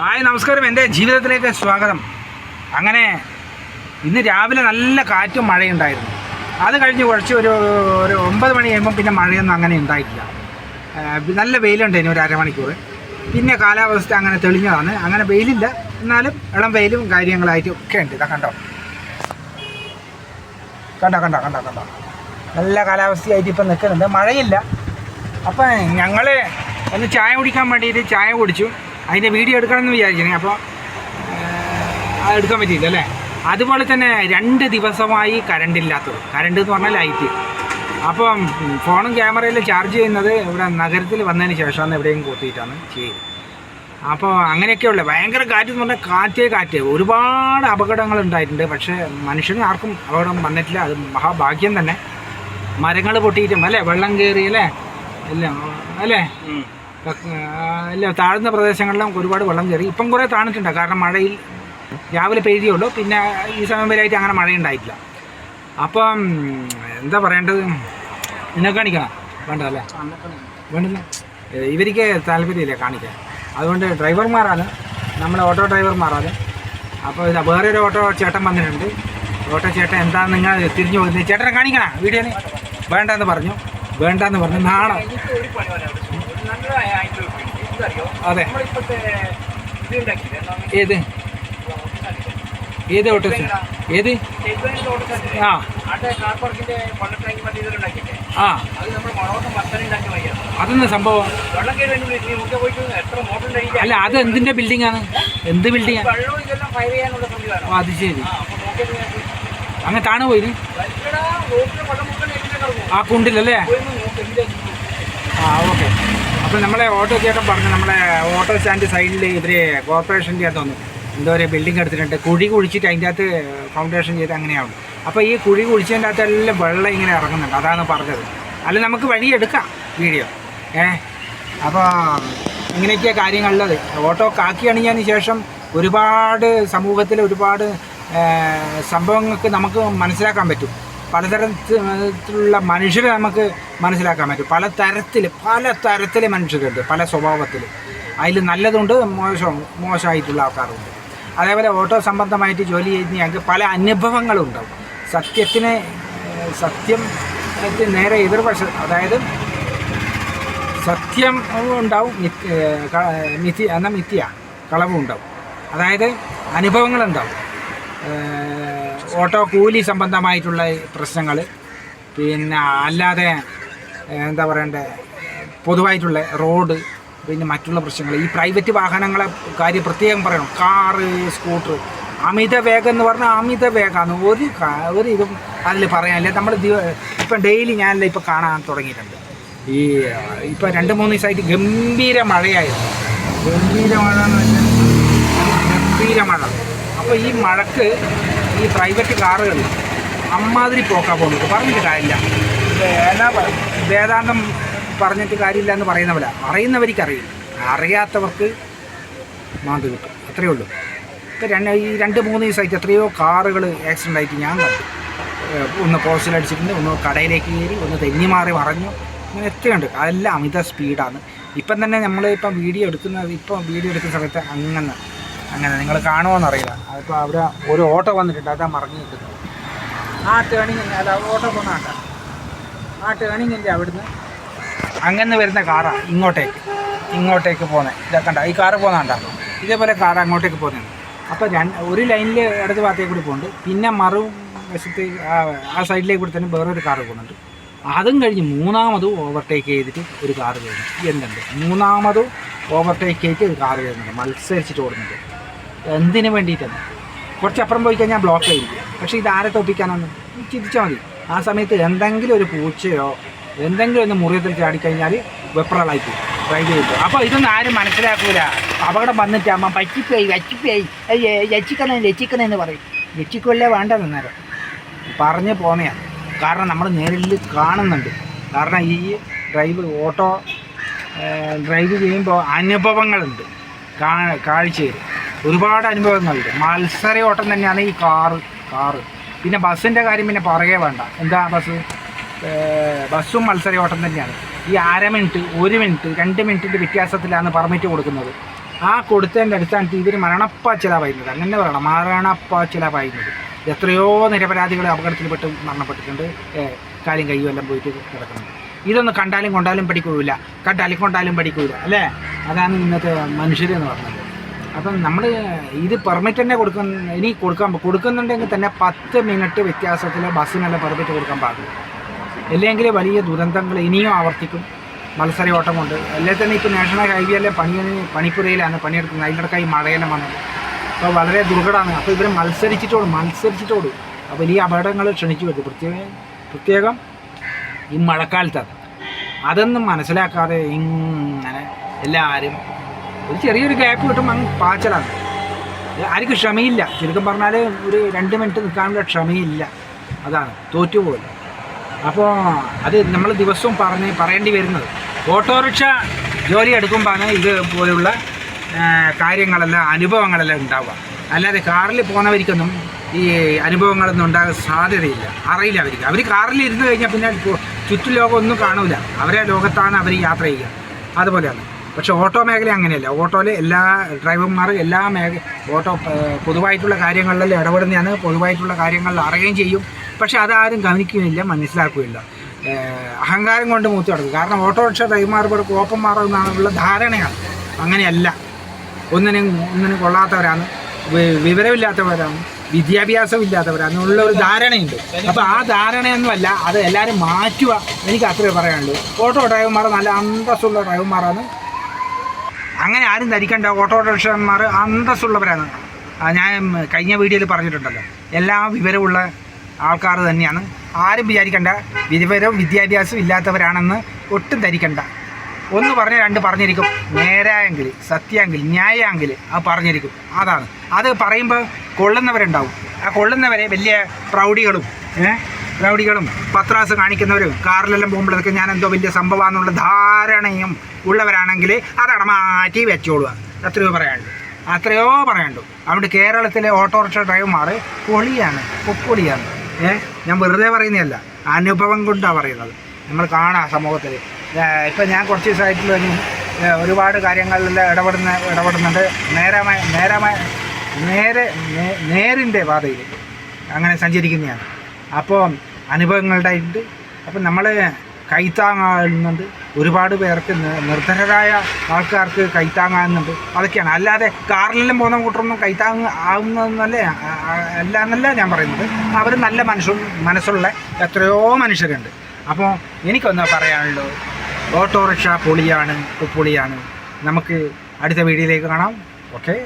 Hi നമസ്കാരം. എന്റെ ജീവിതത്തിലേക്ക് സ്വാഗതം. അങ്ങനെ ഇന്ന് രാവിലെ നല്ല കാറ്റും മഴയുണ്ടായിരുന്നു അത് കഴിഞ്ഞ് കുറച്ച് ഒരു ഒരു ഒമ്പത് മണി കഴിയുമ്പം പിന്നെ മഴയൊന്നും അങ്ങനെ ഉണ്ടായിട്ടില്ല. നല്ല വെയിലുണ്ടായിരുന്നു ഒരു അരമണിക്കൂർ പിന്നെ കാലാവസ്ഥ അങ്ങനെ തെളിഞ്ഞതാണ്. അങ്ങനെ വെയിലില്ല. എന്നാലും ഇളം വെയിലും കാര്യങ്ങളായിട്ടും ഒക്കെ ഉണ്ട്. ഇതാ കണ്ടോ? കണ്ടോ കണ്ടോ കണ്ടോ കണ്ടോ? നല്ല കാലാവസ്ഥയായിട്ട് ഇപ്പം നിൽക്കുന്നുണ്ട്. മഴയില്ല. അപ്പം ഞങ്ങൾ ഒന്ന് ചായ കുടിക്കാൻ വേണ്ടിയിട്ട് ചായ കുടിച്ചു. അതിന്റെ വീഡിയോ എടുക്കണമെന്ന് വിചാരിച്ചിരുന്നു. അപ്പോൾ എടുക്കാൻ പറ്റിയില്ല അല്ലേ? അതുപോലെ തന്നെ രണ്ട് ദിവസമായി കറണ്ട് ഇല്ലാത്തത്. കറണ്ട് എന്ന് പറഞ്ഞാൽ ലൈറ്റ് അപ്പം ഫോണും ക്യാമറയിൽ ചാർജ് ചെയ്യുന്നത് ഇവിടെ നഗരത്തിൽ വന്നതിന് ശേഷമാണ് എവിടെയും കൂത്തിയിട്ടാണ് ചെയ്യുന്നത് അപ്പോൾ അങ്ങനെയൊക്കെയുള്ള. ഭയങ്കര കാറ്റ് എന്ന് പറഞ്ഞാൽ കാറ്റേ കാറ്റ്. ഒരുപാട് അപകടങ്ങൾ ഉണ്ടായിട്ടുണ്ട്. പക്ഷേ മനുഷ്യന് ആർക്കും അപകടം വന്നിട്ടില്ല. അത് മഹാഭാഗ്യം തന്നെ. മരങ്ങൾ പൊട്ടിയിട്ടും അല്ലേ? വെള്ളം കയറി അല്ലേ? എല്ലാം അല്ലേ? ഇല്ല താഴ്ന്ന പ്രദേശങ്ങളിലും ഒരുപാട് വെള്ളം കയറി. ഇപ്പം കുറേ താണിട്ടുണ്ട് കാരണം മഴയിൽ രാവിലെ പെയ്തിയുള്ളൂ. പിന്നെ ഈ സമയം വരെയായിട്ട് അങ്ങനെ മഴ ഉണ്ടായിട്ടില്ല അപ്പം എന്താ പറയേണ്ടത്? നിന്നെ കാണിക്കണം? വേണ്ട അല്ലേ? വേണ്ട ഇവർക്ക് താല്പര്യമില്ല കാണിക്കാൻ. അതുകൊണ്ട് ഡ്രൈവർമാരാണ്. നമ്മുടെ ഓട്ടോ ഡ്രൈവർമാരാണ്. അപ്പോൾ ഇതാ വേറെ ഒരു ഓട്ടോ ചേട്ടൻ വന്നിട്ടുണ്ട്. ഓട്ടോ ചേട്ടൻ എന്താണെന്ന് നിങ്ങൾ തിരിഞ്ഞു പോകുന്നത്? ചേട്ടനെ കാണിക്കണം വീഡിയോയിൽ? വേണ്ടെന്ന് പറഞ്ഞു. വേണ്ടെന്ന് പറഞ്ഞു. നാണം അതെ. ഏത്? ഏത് ഓട്ടോ ഏത്? ആ. ആ. അതെന്താ സംഭവം? അല്ല അത് എന്തിന്റെ ബിൽഡിംഗ് ആണ്? എന്ത് ബിൽഡിംഗ് ആണ്? അത് ശരി. അങ്ങനെ താണു പോയി ആ കുണ്ടില്ലല്ലേ ആ ഓക്കെ. അപ്പോൾ നമ്മളെ ഓട്ടോ ചേട്ടൻ പറഞ്ഞു നമ്മളെ ഓട്ടോ സ്റ്റാൻഡ് സൈഡിൽ ഇവർ കോർപ്പറേഷന്റെ അകത്ത് വന്നു. എന്തോ ഒരു ബിൽഡിംഗ് എടുത്തിട്ടുണ്ട്. കുഴി കുഴിച്ചിട്ട് അതിന്റെ അകത്ത് ഫൗണ്ടേഷൻ ചെയ്ത് അങ്ങനെയാവും. അപ്പോൾ ഈ കുഴി കുഴിച്ചതിന്റെ അകത്തെല്ലാം വെള്ളം ഇങ്ങനെ ഇറങ്ങുന്നുണ്ട്. അതാണ് പറഞ്ഞത്. അല്ല നമുക്ക് വഴിയെടുക്കാം വീഡിയോ. ഏ? അപ്പോൾ ഇങ്ങനെയൊക്കെയാണ് കാര്യങ്ങളുള്ളത്. ഓട്ടോ കാക്കി അണിഞ്ഞതിന് ശേഷം ഒരുപാട് സമൂഹത്തിൽ ഒരുപാട് സംഭവങ്ങൾക്ക് നമുക്ക് മനസ്സിലാക്കാൻ പറ്റും. പലതരത്തിലുള്ള മനുഷ്യരെ നമുക്ക് മനസ്സിലാക്കാൻ പറ്റും. പല തരത്തിൽ പല തരത്തിൽ മനുഷ്യരുണ്ട് പല സ്വഭാവത്തിൽ അതിൽ നല്ലതുണ്ട് മോശം മോശമായിട്ടുള്ള ആൾക്കാരുണ്ട്. അതേപോലെ ഓട്ടോ സംബന്ധമായിട്ട് ജോലി ചെയ്യുന്ന ഞങ്ങൾക്ക് പല അനുഭവങ്ങളും ഉണ്ടാവും സത്യത്തിന് സത്യം നേരെ എതിർപക്ഷ അതായത് സത്യം ഉണ്ടാവും മിഥ്യ എന്ന മിഥ്യ കളവും ഉണ്ടാവും അതായത് അനുഭവങ്ങളുണ്ടാവും. ഓട്ടോ കൂലി സംബന്ധമായിട്ടുള്ള പ്രശ്നങ്ങൾ. പിന്നെ അല്ലാതെ എന്താ പറയണ്ടേ പൊതുവായിട്ടുള്ള റോഡ് പിന്നെ മറ്റുള്ള പ്രശ്നങ്ങൾ. ഈ പ്രൈവറ്റ് വാഹനങ്ങളെ കാര്യം പ്രത്യേകം പറയണം. കാറ് സ്കൂട്ടർ അമിത വേഗം എന്ന് പറഞ്ഞാൽ അമിത വേഗമാണ്. ഒരു ഒരു ഇതും അതിൽ പറയാനില്ല. നമ്മൾ ഇപ്പം ഡെയിലി ഞാൻ ഇപ്പോൾ കാണാൻ തുടങ്ങിയിട്ടുണ്ട്. ഈ ഇപ്പം രണ്ട് മൂന്ന് ദിവസമായിട്ട് ഗംഭീര മഴയായിരുന്നു ഗംഭീര മഴ എന്ന് വെച്ചാൽ ഗംഭീര മഴ. അപ്പോൾ ഈ മഴക്ക് ഈ പ്രൈവറ്റ് കാറുകളിൽ അമ്മാതിരി പോക്കാ പോകുന്നത് പറഞ്ഞിട്ട് കാര്യമില്ല. എന്നാ വേദാന്തം പറഞ്ഞിട്ട് കാര്യമില്ല എന്ന് പറയുന്നവരാ. അറിയുന്നവർക്കറിയും അറിയാത്തവർക്ക് മാന്തി കിട്ടും. അത്രയേ ഉള്ളൂ. ഇപ്പം രണ്ട് ഈ രണ്ട് മൂന്ന് ദിവസമായിട്ട് എത്രയോ കാറുകൾ ആക്സിഡന്റ് ആയിട്ട് ഞാൻ കണ്ടു. ഒന്ന് പോസ്റ്റിൽ അടിച്ചിട്ടുണ്ട് ഒന്ന് കടയിലേക്ക് കയറി ഒന്ന് തെന്നി മാറി മറഞ്ഞു. അങ്ങനെ എത്രയുണ്ട് അതെല്ലാം അമിത സ്പീഡാണ് ഇപ്പം തന്നെ നമ്മൾ ഇപ്പം വീഡിയോ എടുക്കുന്ന ഇപ്പം വീഡിയോ എടുക്കുന്ന സമയത്ത് അങ്ങനെ അങ്ങനെ നിങ്ങൾ കാണുമോയെന്ന് അറിയില്ല അതിപ്പോൾ അവിടെ ഒരു ഓട്ടോ വന്നിട്ടുണ്ട് അതാ മറിഞ്ഞു നിൽക്കുന്നത് ആ ടേണിങ് അല്ല ഓട്ടോ പോകുന്ന ആ ടേണിങ്ങിന്റെ അവിടുന്ന്? അങ്ങനെ വരുന്ന കാറാണ് ഇങ്ങോട്ടേക്ക്. ഇങ്ങോട്ടേക്ക് പോകുന്നത് ഇതാ കണ്ട? ഈ കാറ് പോകുന്നതാണ്ട ഇതേപോലെ കാർ അങ്ങോട്ടേക്ക് പോകുന്നത് അപ്പോൾ രണ്ട് ഒരു ലൈനിൽ ഇടത് ഭാഗത്തേക്ക് കൂടി പോകുന്നുണ്ട് പിന്നെ മറു വശത്ത് ആ- സൈഡിലേക്ക് കൂടി തന്നെ വേറൊരു കാറ് പോകുന്നുണ്ട് അതും കഴിഞ്ഞ് മൂന്നാമതും ഓവർടേക്ക് ചെയ്തിട്ട് ഒരു കാറ് വരുന്നുണ്ട്. എന്തുണ്ട്? മൂന്നാമതും ഓവർടേക്ക് ചെയ്തിട്ട് ഒരു കാറ് വരുന്നുണ്ട്. മത്സരിച്ചിട്ട് ഓടുന്നുണ്ട്. എന്തിനു വേണ്ടിയിട്ടാണ്? കുറച്ചപ്പുറം പോയി കഴിഞ്ഞാൽ ബ്ലോക്ക് ആയിരിക്കും. പക്ഷേ ഇത് ആരെ തോപ്പിക്കാനാണ് ചിന്തിച്ചാൽ മതി. ആ സമയത്ത് എന്തെങ്കിലും ഒരു പൂച്ചയോ എന്തെങ്കിലും ഒന്ന് മുറിയത്തിൽ ചാടിക്കഴിഞ്ഞാൽ വെപ്രളായി പോകും. ട്രൈ ചെയ്തു അപ്പോൾ ഇതൊന്നും ആരും മനസ്സിലാക്കൂല. അപകടം വന്നിട്ട് അമ്മ പറ്റിപ്പോയി വച്ചിപ്പോയി രക്ഷിക്കണേ രക്ഷിക്കണേ എന്ന് പറയും. രക്ഷിക്കുമല്ലേ വേണ്ടത് നിന്നേരം പറഞ്ഞ് പോന്നെയാണ് കാരണം നമ്മൾ നേരിൽ കാണുന്നുണ്ട്. കാരണം ഈ ഡ്രൈവ് ഓട്ടോ ഡ്രൈവ് ചെയ്യുമ്പോൾ അനുഭവങ്ങളുണ്ട്. കാ കാഴ്ചയിൽ. ഒരുപാട് അനുഭവങ്ങളുണ്ട് മത്സര ഓട്ടം തന്നെയാണ് ഈ കാറ് കാറ്. പിന്നെ ബസ്സിന്റെ കാര്യം പിന്നെ പറയേ വേണ്ട. എന്താ ബസ്? ബസ്സും മത്സര ഓട്ടം തന്നെയാണ്. ഈ അര മിനിറ്റ് ഒരു മിനിറ്റ് രണ്ട് മിനിറ്റിന്റെ വ്യത്യാസത്തിലാണ് പെർമിറ്റ് കൊടുക്കുന്നത്. ആ കൊടുത്തതിന്റെ അടിസ്ഥാനത്തിൽ ഇവർ മരണപ്പാച്ചിലാവായിരുന്നത് അങ്ങനെ പറയണം. മരണപ്പാച്ചിലാവായിരുന്നത് എത്രയോ നിരപരാധികൾ അപകടത്തിൽപ്പെട്ട് മരണപ്പെട്ടിട്ടുണ്ട്. കാര്യം കാലും കൈയും പോയിട്ട് കിടക്കുന്നത് ഇതൊന്നും കണ്ടാലും കൊണ്ടാലും പഠിക്കൂല കണ്ടാലും കൊണ്ടാലും പഠിക്കൂല അല്ലേ? അതാണ് ഇന്നത്തെ മനുഷ്യരെന്ന് പറഞ്ഞത്. അപ്പം നമ്മൾ ഇത് പെർമിറ്റ് തന്നെ കൊടുക്കുന്ന ഇനി കൊടുക്കാൻ കൊടുക്കുന്നുണ്ടെങ്കിൽ തന്നെ പത്ത് മിനിറ്റ് വ്യത്യാസത്തിൽ ബസ്സിനല്ല പെർമിറ്റ് കൊടുക്കാൻ പാടില്ല. അല്ലെങ്കിൽ വലിയ ദുരന്തങ്ങൾ ഇനിയും ആവർത്തിക്കും. മത്സരയോട്ടം കൊണ്ട്. അല്ലെ തന്നെ ഇപ്പോൾ നാഷണൽ ഹൈവേയിലെ പണി പണിപ്പുരയിലാണ് പണിയെടുക്കുന്നത്. അതിനിടക്കായി മഴയെല്ലാം വന്നത്. അപ്പോൾ വളരെ ദുർഘടമാണ്. അപ്പോൾ ഇവർ മത്സരിച്ചിട്ടോടും മത്സരിച്ചിട്ടോടും അപ്പോൾ വലിയ അപകടങ്ങൾ ക്ഷണിച്ചു വെക്കും. പ്രത്യേകം പ്രത്യേകം ഈ മഴക്കാലത്താണ് അതൊന്നും മനസ്സിലാക്കാതെ ഇങ്ങനെ എല്ലാവരും ഒരു ചെറിയൊരു ഗ്യാപ്പ് കിട്ടുമ്പോൾ അങ്ങ് പാച്ചലാണ്. ആർക്കും ക്ഷമയില്ല. ചുരുക്കം പറഞ്ഞാൽ ഒരു രണ്ട് മിനിറ്റ് നിൽക്കാനുള്ള ക്ഷമയില്ല. അതാണ്. തോറ്റുപോകില്ല അപ്പോൾ അത് നമ്മൾ ദിവസവും പറഞ്ഞ് പറയേണ്ടി വരുന്നത്. ഓട്ടോറിക്ഷ ജോലി എടുക്കുമ്പോഴാണ് ഇത് പോലുള്ള കാര്യങ്ങളെല്ലാം അനുഭവങ്ങളെല്ലാം ഉണ്ടാവുക. അല്ലാതെ കാറിൽ പോകുന്നവർക്കൊന്നും ഈ അനുഭവങ്ങളൊന്നും ഉണ്ടാകാൻ സാധ്യതയില്ല. അറിയില്ല അവർക്ക്. അവർ കാറിൽ ഇരുന്ന് കഴിഞ്ഞാൽ പിന്നെ ഇപ്പോൾ ചുറ്റും ലോകം ഒന്നും കാണൂല. അവരെ ലോകത്താണ് അവർ യാത്ര ചെയ്യുക. അതുപോലെയാണ്. പക്ഷേ ഓട്ടോ മേഖല അങ്ങനെയല്ല. ഓട്ടോയിൽ എല്ലാ ഡ്രൈവർമാർ എല്ലാ മേഖ ഓട്ടോ പൊതുവായിട്ടുള്ള കാര്യങ്ങളിലെല്ലാം ഇടപെടുന്നതാണ്. പൊതുവായിട്ടുള്ള കാര്യങ്ങളിൽ അറിയുകയും ചെയ്യും. പക്ഷേ അതാരും ഗവനിക്കുകയില്ല മനസ്സിലാക്കുകയില്ല അഹങ്കാരം കൊണ്ട് മൂത്തി കിടക്കും. കാരണം ഓട്ടോറിക്ഷ ഡ്രൈവർമാർ ഇവിടെ കോപ്പന്മാർ എന്നാണുള്ള ധാരണയാണ്. അങ്ങനെയല്ല. ഒന്നിനും ഒന്നിനും കൊള്ളാത്തവരാണ്. വിവരമില്ലാത്തവരാണ്. വിദ്യാഭ്യാസം ഇല്ലാത്തവരാണ് ഉള്ള ഒരു ധാരണയുണ്ട്. അപ്പോൾ ആ ധാരണയൊന്നുമല്ല. അത് എല്ലാവരും മാറ്റുക. എനിക്ക് അത്രേ പറയാനുള്ളൂ. ഓട്ടോ ഡ്രൈവർമാർ നല്ല അന്തസ്സുള്ള ഡ്രൈവർമാരാണ്. അങ്ങനെ ആരും ധരിക്കണ്ട ഓട്ടോറിക്ഷന്മാർ അന്തസ്സുള്ളവരാണ്. ഞാൻ കഴിഞ്ഞ വീഡിയോയിൽ പറഞ്ഞിട്ടുണ്ടല്ലോ. എല്ലാ വിവരമുള്ള ആൾക്കാർ തന്നെയാണ്. ആരും വിചാരിക്കണ്ട. വിവരവും വിദ്യാഭ്യാസവും ഇല്ലാത്തവരാണെന്ന് ഒട്ടും ധരിക്കണ്ട. ഒന്ന് പറഞ്ഞ രണ്ട് പറഞ്ഞിരിക്കും. നേരായെങ്കിൽ സത്യമെങ്കിൽ ന്യായമെങ്കിൽ അത് പറഞ്ഞിരിക്കും. അതാണ്. അത് പറയുമ്പോൾ കൊള്ളുന്നവരുണ്ടാവും. ആ കൊള്ളുന്നവരെ വലിയ പ്രൗഢികളും പ്രൗഢികളും പത്രാസ് കാണിക്കുന്നവരും കാറിലെല്ലാം പോകുമ്പോഴൊക്കെ ഞാൻ എന്തോ വലിയ സംഭവമാണെന്നുള്ള ധാരണയും ഉള്ളവരാണെങ്കിൽ അതവിടെ മാറ്റി വെച്ചോളുക. എത്രയോ പറയാനുണ്ട്. അത്രയോ പറയാണ്ടു അതുകൊണ്ട് കേരളത്തിലെ ഓട്ടോറിക്ഷ ഡ്രൈവർമാർ പൊളിയാണ് പൊക്കൊളിയാണ് ഏ? ഞാൻ വെറുതെ പറയുന്നതല്ല. അനുഭവം കൊണ്ടാണ് പറയുന്നത്. നമ്മൾ കാണാം സമൂഹത്തിൽ ഇപ്പം ഞാൻ കുറച്ച് ദിവസമായിട്ടുള്ള ഒരു ഒരുപാട് കാര്യങ്ങളിൽ ഇടപെടുന്ന ഇടപെടുന്നുണ്ട്. നേരമായ നേരമായ നേരെ നേരിന്റെ പാതയിൽ അങ്ങനെ സഞ്ചരിക്കുന്നതാണ്. അപ്പോൾ അനുഭവങ്ങളുടെ ഉണ്ട് അപ്പം നമ്മൾ കൈത്താങ്ങാകുന്നുണ്ട് ഒരുപാട് പേർക്ക് നിർദ്ധരായ ആൾക്കാർക്ക് കൈത്താങ്ങാകുന്നുണ്ട് അതൊക്കെയാണ്. അല്ലാതെ കാറിലെല്ലാം പോകുന്ന കൂട്ടറൊന്നും കൈത്താങ് ആവുന്നതെന്നല്ലേ അല്ല എന്നല്ല ഞാൻ പറയുന്നത്. അവർ നല്ല മനുഷ്യ മനസ്സുള്ള എത്രയോ മനുഷ്യരുണ്ട്. അപ്പോൾ എനിക്കൊന്ന് പറയാനുള്ളത്. ഓട്ടോറിക്ഷ പൊളിയാണ് പൊളിയാണ്. നമുക്ക് അടുത്ത വീഡിയോയിലേക്ക് കാണാം. ഓക്കെ?